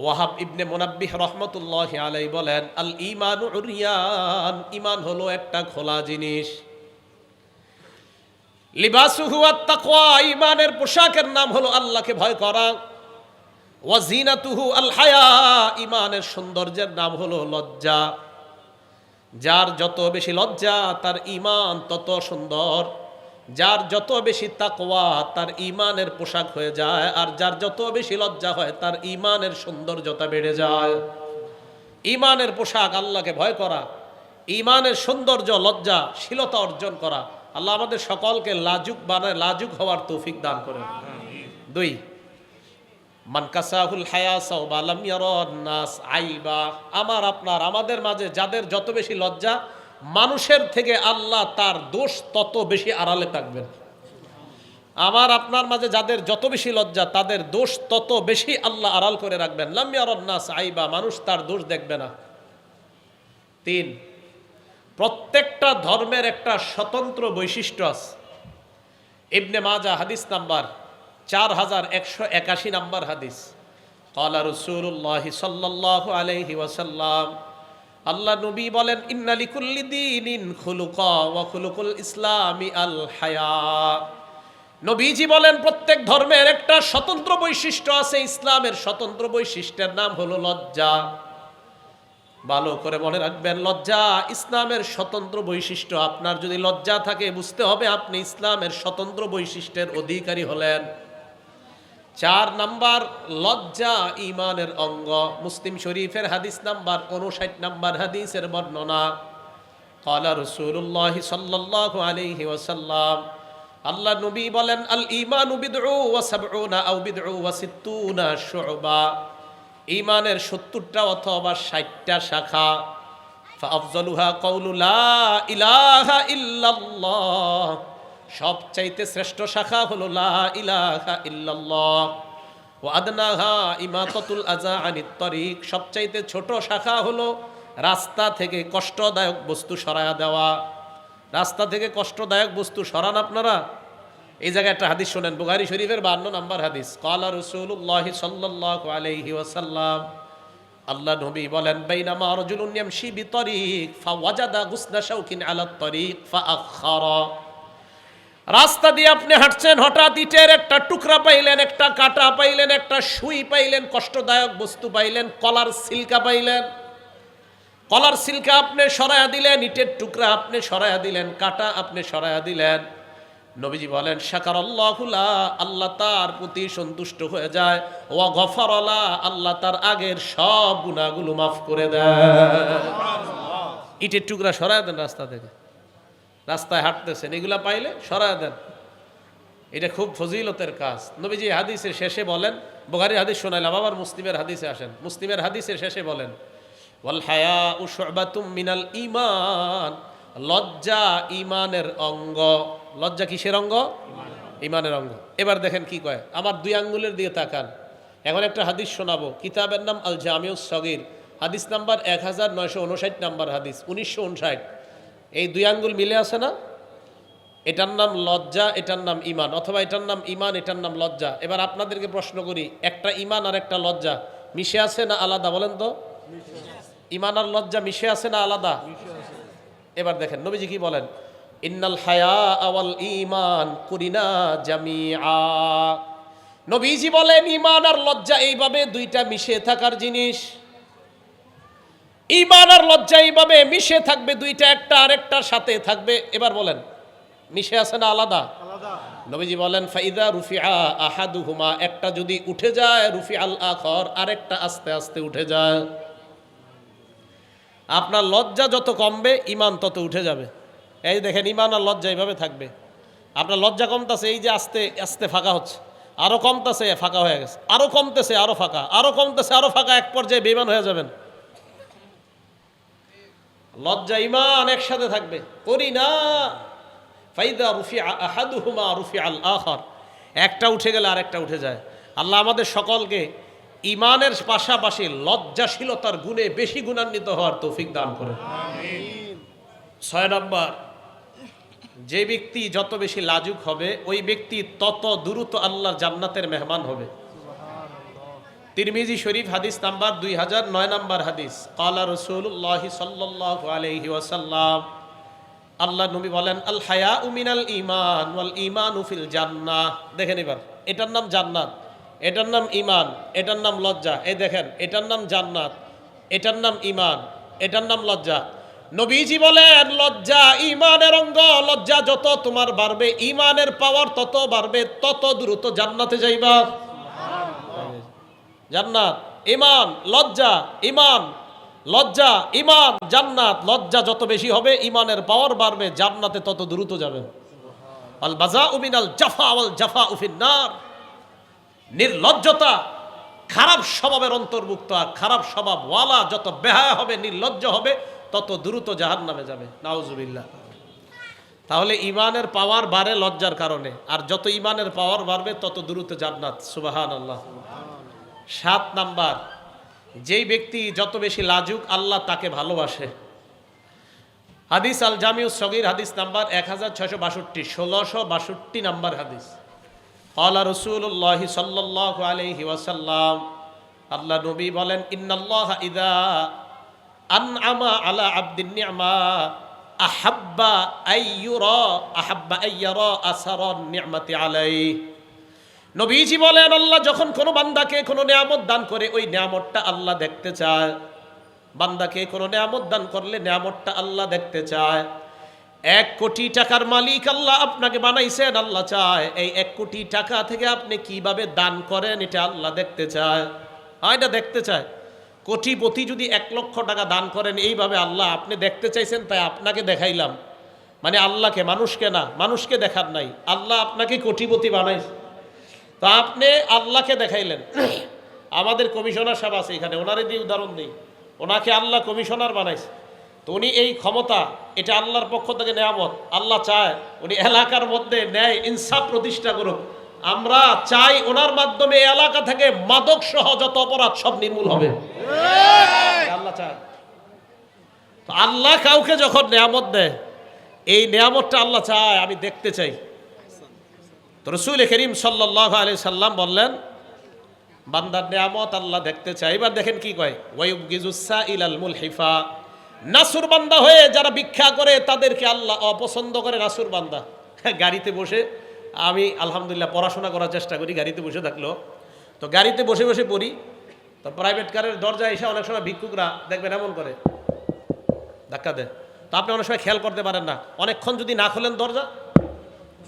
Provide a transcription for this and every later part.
ওয়াহাব ইবনে মোনাব্বিহ রহমতুল্লাহ আলাই বলেন, আল ইমান উরিয়ান ইমান হলো একটা খোলা জিনিস। লিবাসুহু আত-তাকওয়া ইমানের পোশাকের নাম হলো আল্লাহকে ভয় করা। ওয়াজিনাতুহু আল হায়া ইমানের সৌন্দর্যের নাম হলো লজ্জা। যার যত বেশি লজ্জা, তার ইমান তত সুন্দর। যার যত বেশি তাকওয়া তার ইমানের পোশাক হয়ে যায়, আর যার যত বেশি লজ্জা হয় তার ইমানের সৌন্দর্যতা বেড়ে যায়। ইমানের পোশাক আল্লাহকে ভয় করা ইমানের সৌন্দর্য, লজ্জা, শীলতা অর্জন করা, আল্লাহ আমাদের সকলকে লাজুক বানায়, লাজুক হওয়ার তৌফিক দান করেন। দুই মানকাসাহুল হায়াসাও বা লাম ইয়ারান নাস আইবা। আমার, আপনার, আমাদের মাঝে যাদের যত বেশি লজ্জা মানুষের থেকে আল্লাহ তার দোষ তত বেশি আড়ালে থাকবেন। আমার, আপনার মাঝে যাদের যত বেশি লজ্জা, তাদের দোষ তত বেশি আল্লাহ আড়াল করে রাখবেন। লাম ইয়ারান নাস আইবা, মানুষ তার দোষ দেখবে না। তিন, প্রত্যেকটা ধর্মের একটা স্বতন্ত্র বৈশিষ্ট্য আছে। ইবনে মাজা হাদিস নাম্বার চার হাজার একশো একাশি নাম্বার হাদিস। কলা রসুল্লাহ সাল্লাহ আলহি ওয়াসাল্লাম আল্লাহ নবী বলেন ইন্নালিকুল্লি দিন ওয়া ইসলামি আল হায়া। নবীজি বলেন, প্রত্যেক ধর্মের একটা স্বতন্ত্র বৈশিষ্ট্য আছে, ইসলামের স্বতন্ত্র বৈশিষ্ট্যের নাম হলো লজ্জা। ভালো করে মনে রাখবেন, লজ্জা ইসলামের স্বতন্ত্র বৈশিষ্ট্য। আপনার যদি লজ্জা থাকে, বুঝতে হবে আপনি ইসলামের স্বতন্ত্র বৈশিষ্ট্যের অধিকারী হলেন। চার নাম্বার লজ্জা ইমানের অঙ্গ। মুসলিম শরীফের হাদিস নাম্বার উনষাট নাম্বার হাদিসের বর্ণনা। কলা রসুল্লাহ সাল্লাহ আলহি ওয়াসাল্লাম, আল্লাহ নবী বলেন, আল ইমান ইমানের সত্তরটা অথবা ষাটটা শাখা। আফজলুহা কৌলুলা ইলাহা ইল্লাল্লাহ। সবচাইতে শ্রেষ্ঠ শাখা হলো লা ইলাহা ইল্লাল্লাহ। ও আদনাহা ইমাতাতুল আজা আনিত তরিক। সবচাইতে ছোট শাখা হলো রাস্তা থেকে কষ্টদায়ক বস্তু সরায়া দেওয়া। রাস্তা থেকে কষ্টদায়ক বস্তু সরান আপনারা? এই জায়গায় একটা হাদিস শোনেন, বুখারি শরীফের বান্ন নাম্বার হাদিস। কালা রসুল্লাহ সাল্লাহ ওয়াসাল্লাম। আল্লাহ নবী বলেন, বাইনামা রজুলুন ইয়ামশি বিতরিক, ফাওয়াজাদা গুসনা শাউকিন আলা তরিক ফাআখারা রাস্তা দিয়ে আপনি হাঁটছেন হঠাৎ ইটের একটা টুকরা পাইলেন একটা কাটা পাইলেন একটা সুই পাইলেন কষ্টদায়ক বস্তু পাইলেন কলার সিলকা পাইলেন। কলার সিলকা আপনি সরায়া দিলেন ইটের টুকরা আপনি সরায়া দিলেন কাটা আপনি সরায়া দিলেন। নবীজি বলেন শাকার আল্লাহুলা আল্লাহ তার প্রতি সন্তুষ্ট হয়ে যায়। ও গফর আল্লাহ তার আগের সব গুণাগুলো মাফ করে দেয় ইটের টুকরা সরায় দেন রাস্তা থেকে। রাস্তায় হাঁটতেছেন, এগুলা পাইলে সরায় দেন। এটা খুব ফজিলতের কাজ। নবীজি হাদিসের শেষে বলেন বোগারি হাদিস শোনাইলাম আবার মুসলিমের হাদিসে আসেন। মুসলিমের হাদিসের শেষে বলেন মিনাল ইমান লজ্জা ইমানের অঙ্গ। লজ্জা কিসের অঙ্গ? ইমানের অঙ্গ। এবার দেখেন কি কয়, আমার দুই আঙ্গুলের দিকে তাকান। এখন একটা হাদিস শোনাবো। কিতাবের নাম আল জামিউস সগির। হাদিস নাম্বার এক হাজার নয়শো উনষাট নাম্বার হাদিস, উনিশশো উনষাট। এই দুই আঙ্গুল মিলে আছে না? এটার নাম লজ্জা, এটার নাম ইমান অথবা এটার নাম ইমান এটার নাম লজ্জা। এবার আপনাদেরকে প্রশ্ন করি, একটা ইমান আর একটা লজ্জা মিশে আছে না আলাদা? বলেন তো। ইমান আর লজ্জা মিশে আছে না আলাদা? এবার দেখেন, নবীজি কি বলেন? ইন্নাল হায়া আওয়াল ইমান কুরিনা জামিআ। নবীজি বলেন ইমান আর লজ্জা এইভাবে দুইটা মিশে থাকার জিনিস। ইমান আর লজ্জা এইভাবে মিশে থাকবে দুইটা একটা আরেকটার সাথে থাকবে। এবার বলেন মিশে আছে না আলাদা? নবীজি বলেন ফাইদা রুফিআ আহাদুহুমা একটা যদি উঠে যায় রুফি আল আখর আরেকটা আস্তে আস্তে উঠে যায়। আপনার লজ্জা যত কমবে ইমান তত উঠে যাবে। এই দেখেন ইমান আর লজ্জা এইভাবে থাকবে। আপনার লজ্জা কমতেছে এই যে আস্তে আস্তে ফাঁকা হচ্ছে। আরও কমতেছে ফাঁকা হয়ে গেছে। আরও কমতেছে আরও ফাঁকা। আরও কমতেছে আরও ফাঁকা এক পর্যায়ে বেমান হয়ে যাবেন। লজ্জা ইমান একসাথে থাকবে। করি না। ফাইদা রুফি আহাদুহুমা রুফি আল আখর। একটা উঠে গেলে আরেকটা উঠে যায়। আল্লাহ আমাদের সকলকে ইমানের পাশাপাশি লজ্জাশীলতার গুণে বেশি গুণান্বিত হওয়ার তৌফিক দান করে ছয় নম্বর যে ব্যক্তি যত বেশি লাজুক হবে ওই ব্যক্তি তত দ্রুত আল্লাহর জান্নাতের মেহমান হবে। তিরমিজি শরীফ হাদিস নাম্বার দুই হাজার নয় নাম্বার হাদিস। কালা রসুল্লাহ সাল্লাহ আলহি ওয়াসাল্লাম। আল্লাহ নবী বলেন আল হায়া উমিনাল ইমান ওয়াল ইমান উফিল জান্না দেখেন এবার, এটার নাম জান্নাত, এটার নাম ইমান এটার নাম লজ্জা। এই দেখেন, এটার নাম জান্নাত, এটার নাম ইমান এটার নাম লজ্জা। নবীজি বলেন, লজ্জা ইমানের অঙ্গ, লজ্জা যত তোমার বাড়বে ইমানের পাওয়ার তত বাড়বে, তত দ্রুত জান্নাতে যাইবা। জান্নাত ইমান লজ্জা ইমান লজ্জা ইমান জান্নাত, লজ্জা যত বেশি হবে ইমানের পাওয়ার বাড়বে, জান্নাতে তত দ্রুত যাবে। আল বাজা উমিনাল জাফা আল জাফা উফিন্নার নির্লজ্জতা, খারাপ স্বভাবের অন্তর্ভুক্ত আর খারাপ স্বভাব ওয়ালা যত বেহায়া হবে, নির্লজ্জ হবে, তত দ্রুত জাহান নামে যাবে। নাউজুবিল্লাহ। তাহলে ইমানের পাওয়ার বাড়ে লজ্জার কারণে, আর যত ইমানের পাওয়ার বাড়বে, তত দ্রুত জান্নাত। সুবাহান আল্লাহ সাত নাম্বার, যেই ব্যক্তি যত বেশি লাজুক, আল্লাহ তাকে ভালোবাসে। হাদিস আল জামিউস সগির হাদিস নাম্বার এক হাজার ছয়শো বাষট্টি, ষোলোশো বাষট্টি নাম্বার হাদিস। আল্লাহ রসুল্লাহ সাল্লাহ আলহি ওয়াসাল্লাম, আল্লাহ নবী বলেন, ইন্নাল্লাহ ইদা আন আমা আলা আব্দিন নি'মা আহাব্বা আইয়ুরা আহাব্বা আইয়ারা আসারান নি'মাতি আলাইহি। নবীজি বলেন, আল্লাহ যখন কোনো বান্দাকে কোনো নিয়ামত দান করে, ওই নিয়ামতটা আল্লাহ দেখতে চায়। বান্দাকে কোনো নিয়ামত দান করলে নিয়ামতটা আল্লাহ দেখতে চায়। এক কোটি টাকার মালিক আল্লাহ আপনাকে বানাইছেন, আল্লাহ চায়। এই এক কোটি টাকা থেকে আপনি কীভাবে দান করেন, এটা আল্লাহ দেখতে চায়। হ্যাঁ এটা দেখতে চায়। কোটিপতি যদি এক লক্ষ টাকা দান করেন, এইভাবে আল্লাহ আপনি দেখতে চাইছেন, তাই আপনাকে দেখাইলাম। মানে আল্লাহকে, মানুষকে না, মানুষকে দেখার নাই। আল্লাহ আপনাকে কোটিপতি বানাইছে। তো আপনি আল্লাহকে দেখাইলেন। আমাদের কমিশনার সাহেব আছে এখানে ওনারে দিয়ে উদাহরণ দিই। ওনাকে আল্লাহ কমিশনার বানাইছে। তো উনি এই ক্ষমতা এটা আল্লাহর পক্ষ থেকে নেয়ামত। আল্লাহ চায় উনি এলাকার মধ্যে ন্যায় ইনসাফ প্রতিষ্ঠা করুক। আমরা চাই ওনার মাধ্যমে এলাকা থেকে মাদক সহ যত অপরাধ সব নির্মূল হবে। আল্লাহ চায়। আল্লাহ কাউকে যখন নেয়ামত দেয় এই নেয়ামতটা আল্লাহ চায় আমি দেখতে চাই। তো রসুল করিম সাল্লাহ আলি সাল্লাম বললেন, বান্দার নিয়ামত আল্লাহ দেখতে চাই এবার দেখেন কি কয় ওয়াইব গিজুসা ইলাল মুলহিফা। নাসুর বান্দা হয়ে যারা ভিক্ষা করে, তাদেরকে আল্লাহ অপছন্দ করে নাসুর বান্দা। গাড়িতে বসে আমি আলহামদুলিল্লাহ পড়াশোনা করার চেষ্টা করি, গাড়িতে বসে থাকল তো গাড়িতে বসে বসে পড়ি। তো প্রাইভেট কারের দরজায় এসে অনেক সময় ভিক্ষুকরা দেখবেন এমন করে। ধাক্কা দেয়। তো আপনি অনেক সময় খেয়াল করতে পারেন না। অনেকক্ষণ যদি না খোলেন দরজা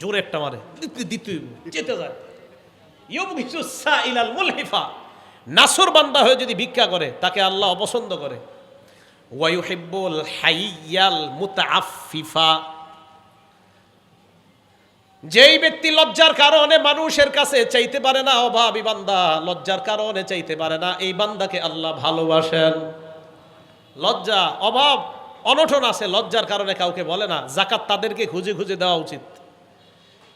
জোরে একটা মারে। দ্বিতীয় যেতে যায়। নাসর বান্দা হয়ে যদি ভিক্ষা করে, তাকে আল্লাহ অপছন্দ করে। ওয়াইহিব্বুল হাইয়াল মুতাআফফিফা। যেই ব্যক্তি লজ্জার কারণে মানুষের কাছে চাইতে পারে না, অভাবী বান্দা, লজ্জার কারণে চাইতে পারে না, এই বান্দাকে আল্লাহ ভালোবাসেন। লজ্জা, অভাব অনঠন আছে, লজ্জার কারণে কাউকে বলে না। জাকাত তাদেরকে খুঁজে খুঁজে দেওয়া উচিত।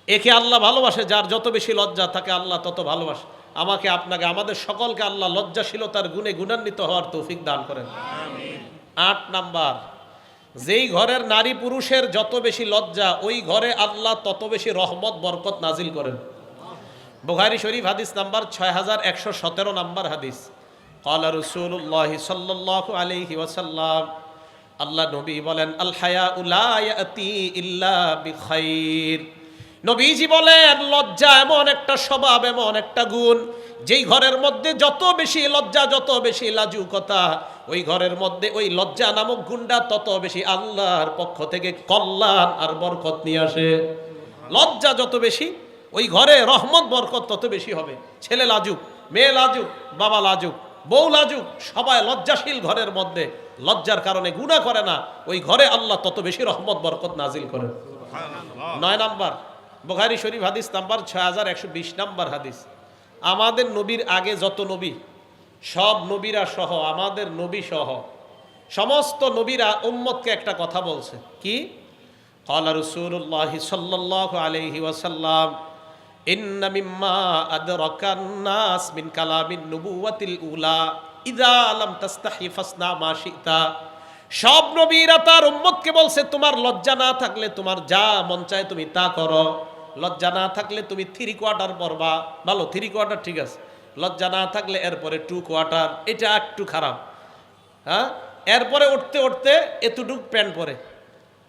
একে আল্লাহ ভালোবাসে, যার যত বেশি লজ্জা তাকে আল্লাহ তত ভালোবাসে। আমাকে, আপনাকে, আমাদের সকলকে আল্লাহ লজ্জাশীলতার গুণে গুণান্বিত হওয়ার তৌফিক দান করেন। আট নাম্বার, যেই ঘরের নারী পুরুষের যত বেশি লজ্জা, ওই ঘরে আল্লাহ তত বেশি রহমত, বরকত নাজিল করেন। বুখারি শরীফ হাদিস নাম্বার ছয় হাজার একশো সতেরো নাম্বার হাদিস। কলা রসুল্লাহ সাল্লাহ আলহি ওয়াসাল্লাম আল্লাহ নবী বলেন, আল হায়া ইল্লা বিখাইর। নবীজি বলেন লজ্জা এমন একটা স্বভাব এমন একটা গুণ যেই ঘরের মধ্যে যত বেশি লজ্জা যত বেশি লাজুকতা ওই ঘরের মধ্যে ওই লজ্জা নামক গুণটা তত বেশি আল্লাহর পক্ষ থেকে কল্যাণ আর বরকত নিয়ে আসে। লজ্জা যত বেশি ওই ঘরে রহমত বরকত তত বেশি হবে। ছেলে লাজুক মেয়ে লাজুক বাবা লাজুক বউ লাজুক সবাই লজ্জাশীল ঘরের মধ্যে। লজ্জার কারণে গুণা করে না ওই ঘরে আল্লাহ তত বেশি রহমত বরকত নাজিল করে নয় নাম্বার বোখারি শরীফ হাদিস নাম্বার ছয় হাজার একশো বিশ নাম্বার হাদিস। আমাদের নবীর আগে যত নবী, সব নবীরা সহ, আমাদের নবী সহ, সমস্ত নবীরা উম্মতকে একটা কথা বলছে। কি? কলা রসুল্লাহ সাল্লাহ আলহি ওয়াসাল্লাম, ইন্না মিম্মা আদরাকান নাস মিন কালামিন নুবুওয়াতিল উলা, ইদা আলাম তাস্তাহি ফাসনা মা শিতা। সব নবীরা তার উম্মতকে বলছে, তোমার লজ্জা না থাকলে তোমার যা মন চায় তুমি তা করো। লজ্জা না থাকলে তুমি থ্রি কোয়ার্টার পরবা ভালো থ্রি কোয়ার্টার ঠিক আছে। লজ্জা না থাকলে এরপরে টু কোয়ার্টার এটা একটু খারাপ। হ্যাঁ? এরপরে উঠতে উঠতে এতটুকু প্যান্ট পরে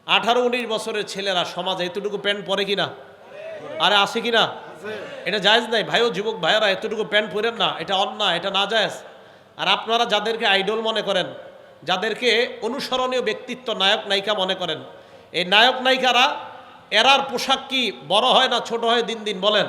আঠারো উনিশ বছরের ছেলেরা সমাজে এতটুকু প্যান্ট পরে কিনা? আরে আসে কিনা? এটা জায়েজ নাই। ভাইও যুবক ভাইয়েরা, এতটুকু প্যান্ট পরেন না। এটা অন্যায়, এটা না জায়েজ। আর আপনারা যাদেরকে আইডল মনে করেন, যাদেরকে অনুসরণীয় ব্যক্তিত্ব নায়ক নায়িকা মনে করেন, এই নায়ক নায়িকারা এরার পোশাক কি বড় হয় না ছোট হয় দিন দিন বলেন?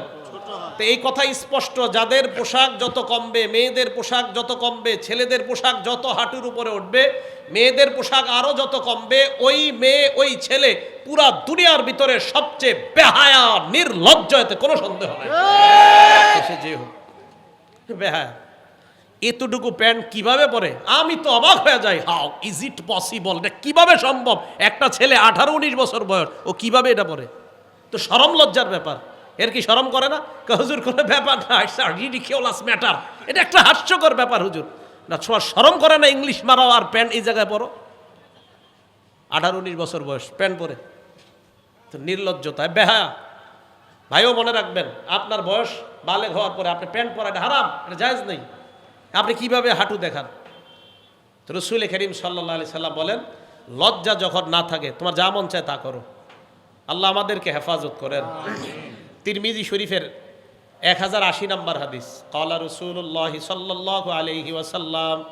তো এই কথা স্পষ্ট যাদের পোশাক যত কমবে মেয়েদের পোশাক যত কমবে ছেলেদের পোশাক যত হাঁটুর উপরে উঠবে মেয়েদের পোশাক আরও যত কমবে ওই মেয়ে ওই ছেলে পুরা দুনিয়ার ভিতরে সবচেয়ে বেহায়া নির্লজ্জ এতে কোনো সন্দেহ নাই। সে যে হোক। বেহায়া। এতটুকু প্যান্ট কীভাবে পরে? আমি তো অবাক হয়ে যাই। হাউ ইজ ইট পসিবল এটা কীভাবে সম্ভব? একটা ছেলে আঠারো উনিশ বছর বয়স, ও কীভাবে এটা পরে? তো সরম লজ্জার ব্যাপার। এর কি সরম করে না? হুজুর, কোনো ব্যাপার না। রিডিকিওলাস ম্যাটার এটা একটা হাস্যকর ব্যাপার, হুজুর। না ছোঁয়া সরম করে না ইংলিশ মারাও আর প্যান্ট এই জায়গায় পরো? আঠারো উনিশ বছর বয়স, প্যান্ট পরে। তো নির্লজ্জতা। বেহা ভাইও মনে রাখবেন, আপনার বয়স বালেগ হওয়ার পরে আপনি প্যান্ট পরা এটা হারাম, এটা জায়েজ নেই। আপনি কীভাবে হাঁটু দেখান? তো রসুল করিম সাল্লা আলি সাল্লাম বলেন লজ্জা যখন না থাকে তোমার যা মন চায় তা করো। আল্লাহ আমাদেরকে হেফাজত করেন। তিরমিজি শরীফের এক হাজার আশি নম্বর হাদিস কলা রসুল্লাহ সাল্লাহ আলহি ওয়াসাল্লাম।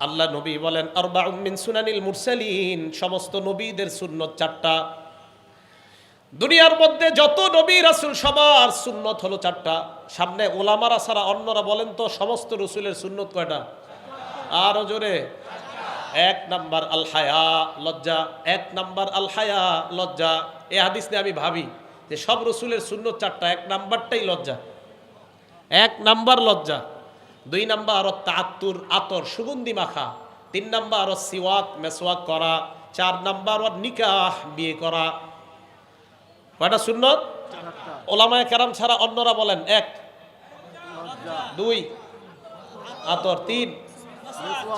আল্লাহ নবী বলেন আরবা মিন সুনানিল মুরসালিন। সমস্ত নবীদের সুন্নত চারটা। দুনিয়ার মধ্যে যত নবী, রাসুল সবার সুন্নত হলো চারটা। সামনে ওলামারা ছাড়া অন্যরা বলেন তো, সমস্ত রসুলের সুন্নত কয়টা? আরও জোরে। এক নাম্বার আল হায়া লজ্জা। এক নাম্বার আল হায়া লজ্জা। এ হাদিস নিয়ে আমি ভাবি যে সব রসুলের সুন্নত চারটা, এক নাম্বারটাই লজ্জা। এক নাম্বার লজ্জা। দুই নাম্বার আরও তাত্তুর আতর, সুগন্ধি মাখা। তিন নাম্বার আরও সিওয়াক, মেসওয়াক করা। চার নাম্বার ওর নিকাহ, বিয়ে করা। কয়টা সুন্নত? ওলামায় কেরাম ছাড়া অন্যরা বলেন, এক, দুই, আতর, তিন,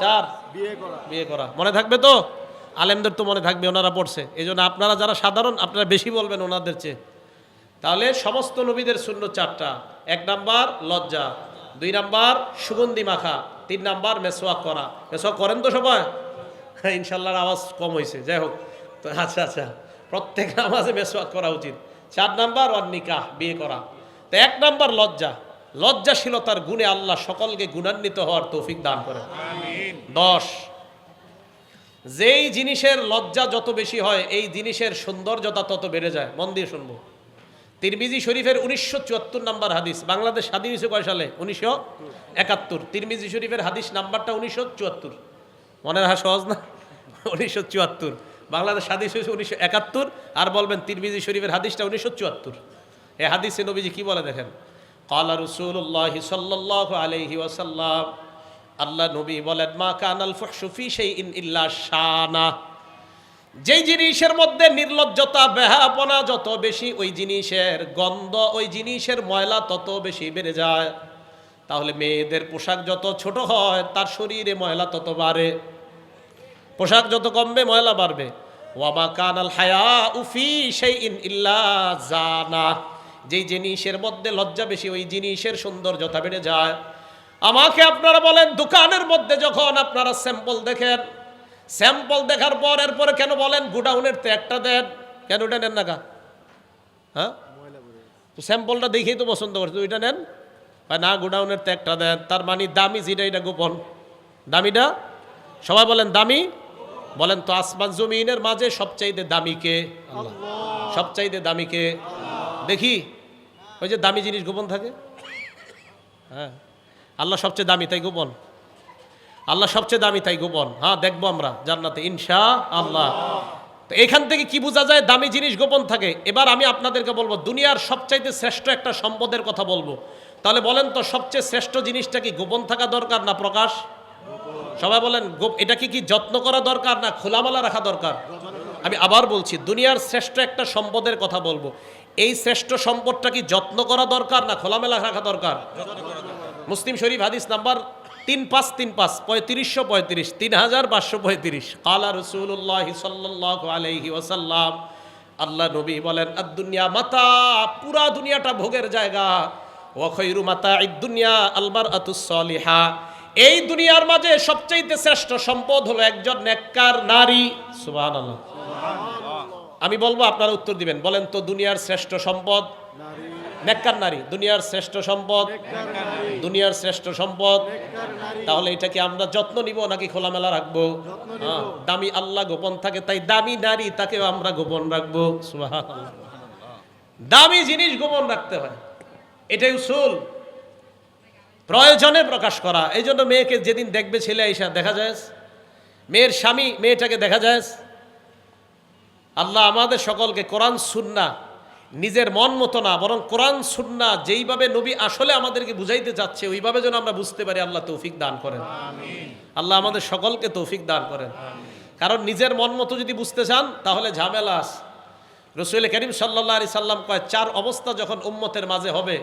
চার, বিয়ে করা। মনে থাকবে তো? আলেমদের তো মনে থাকবে, ওনারা পড়ছে। এই আপনারা যারা সাধারণ, আপনারা বেশি বলবেন ওনাদের চেয়ে। তাহলে সমস্ত নবীদের শূন্য চারটা। এক নাম্বার, লজ্জা। দুই নাম্বার, সুগন্ধি মাখা। তিন নাম্বার, মেসোয়াক করা। মেসোয়াক করেন তো সবাই? ইনশাল্লাহর আওয়াজ কম হয়েছে যাই হোক, তো আচ্ছা আচ্ছা। প্রত্যেক নামাজে মেসোয়াক করা উচিত। চার নাম্বার ওয়ার নিকাহ বিয়ে করা। তো এক নাম্বার লজ্জা। লজ্জাশীলতার গুণে আল্লাহ সকলকে গুণান্বিত হওয়ার তৌফিক দান করেন। দশ যেই জিনিসের লজ্জা যত বেশি হয় এই জিনিসের সৌন্দর্যতা তত বেড়ে যায়। মন দিয়ে শুনব। তিরমিজি শরীফের উনিশশো চুয়াত্তর নাম্বার হাদিস বাংলাদেশ স্বাধীন হয়েছে কয় সালে? উনিশশো একাত্তর। তিরমিজি শরীফের হাদিস নাম্বারটা উনিশশো চুয়াত্তর। মনে রাখা সহজ না? উনিশশো চুয়াত্তর। বাংলাদেশ স্বাধীন হয়েছে উনিশশো একাত্তর, আর বলবেন তিরমিজি শরীফের হাদিসটা উনিশশো চুয়াত্তর। এই হাদিসে নবীজি কী বলে দেখেন? কালা রসুল্লাহ সাল্লাহ আলহি ওয়াসাল্লাম। আল্লাহ নবী বলেন, মা কানাল ফুহসুফি সেই ইন ইল্লা শানা। যেই জিনিসের মধ্যে নির্লজ্জতা বেহাপনা যত বেশি, ওই জিনিসের গন্ধ, ওই জিনিসের ময়লা তত বেশি বেড়ে যায়। তাহলে মেয়েদের পোশাক যত ছোট হয়, তার শরীরে ময়লা তত বাড়ে। পোশাক যত কমবে, ময়লা বাড়বে। ওয়ামা কানাল হায়া উফি সেই ইন ইল্লা জানা। যেই জিনিসের মধ্যে লজ্জা বেশি, ওই জিনিসের সৌন্দর্যতা বেড়ে যায়। আমাকে আপনারা বলেন, দোকানের মধ্যে যখন আপনারা স্যাম্পল দেখেন, স্যাম্পল দেখার পর এরপরে কেন বলেন, গুডাউনের তো একটা দেন? কেন ওটা নেন না কা হ্যাঁ? স্যাম্পলটা দেখেই তো পছন্দ করছে ওইটা নেন? বা না, গোডাউনের তো একটা দেন। তার মানে দামি, যেটা, এটা গোপন। দামিটা? সবাই বলেন, দামি? বলেন তো আসমান জমিনের মাঝে সবচাইতে দামি কে? সবচাইতে দামি কে? দেখি ওই যে দামি জিনিস গোপন থাকে? হ্যাঁ। আল্লাহ সবচেয়ে দামি তাই গোপন? আল্লাহ সবচেয়ে দামি তাই গোপন। হ্যাঁ দেখব আমরা জান্নাতে। ইনশা আল্লাহ। তো এখান থেকে কি বোঝা যায় দামি জিনিস গোপন থাকে? এবার আমি আপনাদেরকে বলব দুনিয়ার সবচাইতে শ্রেষ্ঠ একটা সম্পদের কথা বলব। তাহলে বলেন তো সবচেয়ে শ্রেষ্ঠ জিনিসটা কি গোপন থাকা দরকার না প্রকাশ? সবাই বলেন এটা কি কি যত্ন করা দরকার না খোলামেলা রাখা দরকার? আমি আবার বলছি, দুনিয়ার শ্রেষ্ঠ একটা সম্পদের কথা বলব। এই শ্রেষ্ঠ সম্পদটা কি যত্ন করা দরকার না খোলামেলা রাখা দরকার? মুসলিম শরীফ হাদিস নাম্বার তিন পাঁচ তিন পাঁচ, পঁয়ত্রিশশো পঁয়ত্রিশ, তিন হাজার পাঁচশো পঁয়ত্রিশ। কালা রসুল্লাহ সাল্লাহ আলহি ওসাল্লাম আল্লাহ নবী বলেন দুনিয়া মাতা, পুরা দুনিয়াটা ভোগের জায়গা। ওয়াখৈরু মাতা দুনিয়া আলবার আতুসলিহা এই দুনিয়ার মাঝে সবচাইতে শ্রেষ্ঠ সম্পদ হলো একজন নেককার নারী। সুবহানাল্লাহ। আমি বলব আপনারা উত্তর দিবেন। বলেন তো দুনিয়ার শ্রেষ্ঠ সম্পদ? নেককার নারী। দুনিয়ার শ্রেষ্ঠ সম্পদ? দুনিয়ার শ্রেষ্ঠ সম্পদ? তাহলে এটা কি আমরা যত্ন নিব নাকি খোলামেলা রাখব? হ্যাঁ, দামি আল্লাহ গোপন থাকে তাই দামি নারী তাকেও আমরা গোপন রাখব। দামি জিনিস গোপন রাখতে হয়। এটাই উসুল। প্রয়োজনে প্রকাশ করা। এই জন্য মেয়েকে যেদিন দেখবে ছেলে আইসা দেখা যায় মেয়ের স্বামী মেয়েটাকে দেখা যায় আল্লাহ আমাদের সকলকে কোরআন সুন্না নিজের মন মতো না বরং কোরআন সুন্না যেইভাবে নবী আসলে আমাদেরকে বুঝাইতে চাচ্ছে ওইভাবে যেন আমরা বুঝতে পারি আল্লাহ তৌফিক দান করেন। আল্লাহ আমাদের সকলকে তৌফিক দান করেন। কারণ নিজের মন মতো যদি বুঝতে চান তাহলে ঝামেলা আস রসুল করিম সাল্লাহ আলি সাল্লাম কয় চার অবস্থা যখন উম্মতের মাঝে হবে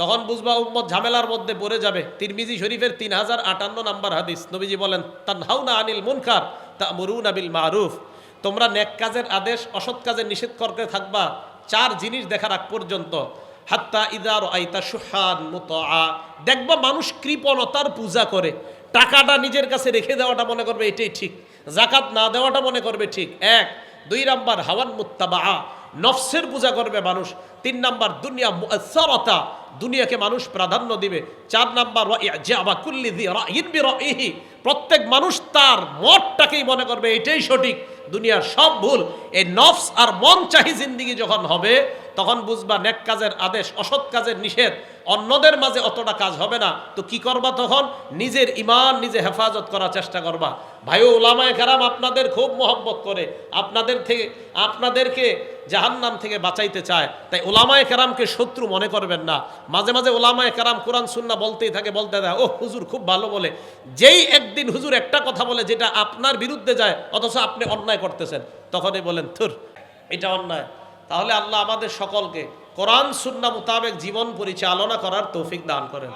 তখন বুঝবা উম্মত ঝামেলার মধ্যে পড়ে যাবে। তিরমিজি শরীফের তিন হাজার আটান্ন নাম্বার হাদিস। নবীজি বলেন, তানহাউনা আনিল মুনকার তা মরুন আবিল মারুফ। তোমরা নেক কাজের আদেশ, অসৎ কাজে নিষেধ করতে থাকবা চার জিনিস দেখার আগ পর্যন্ত। হাত্তা ইদার আইতা সুহান মুতআ। দেখবা মানুষ কৃপণতার পূজা করে। টাকাটা নিজের কাছে রেখে দেওয়াটা মনে করবে এটাই ঠিক। জাকাত না দেওয়াটা মনে করবে ঠিক। এক, দুই নাম্বার, হাওয়ান মুত্তাবা নফসের পূজা করবে মানুষ। তিন নাম্বার, দুনিয়া মুআসসারাতা। দুনিয়াকে মানুষ প্রাধান্য দিবে। চার নাম্বার প্রত্যেক মানুষ তার মতটাকেই মনে করবে, এটাই সঠিক। দুনিয়ার সব ভুল। এই নফস আর মন চাহি জিন্দিগি যখন হবে তখন বুঝবা নেক কাজের আদেশ, অসৎ কাজের নিষেধ, অন্যদের মাঝে অতটা কাজ হবে না। তো কি করবা তখন? নিজের ইমান নিজে হেফাজত করার চেষ্টা করবা। ভাই ওলামায় কারাম আপনাদের খুব মহব্বত করে, আপনাদের থেকে, আপনাদেরকে জাহান্নাম থেকে বাঁচাইতে চায়। তাই ওলামায় কারামকে শত্রু মনে করবেন না। মাঝে মাঝে ওলামায় কারাম কোরআন সুন্না বলতেই থাকে, বলতে দেয় ও হুজুর খুব ভালো বলে। যেই একদিন হুজুর একটা কথা বলে, যেটা আপনার বিরুদ্ধে যায়, অথচ আপনি অন্যায় করতেছেন। তখনই বলেন, থুর, এটা অন্যায়। তাহলে আল্লাহ আমাদের সকলকে কোরআন সুন্না মোতাবেক জীবন পরিচালনা করার তৌফিক দান করেন।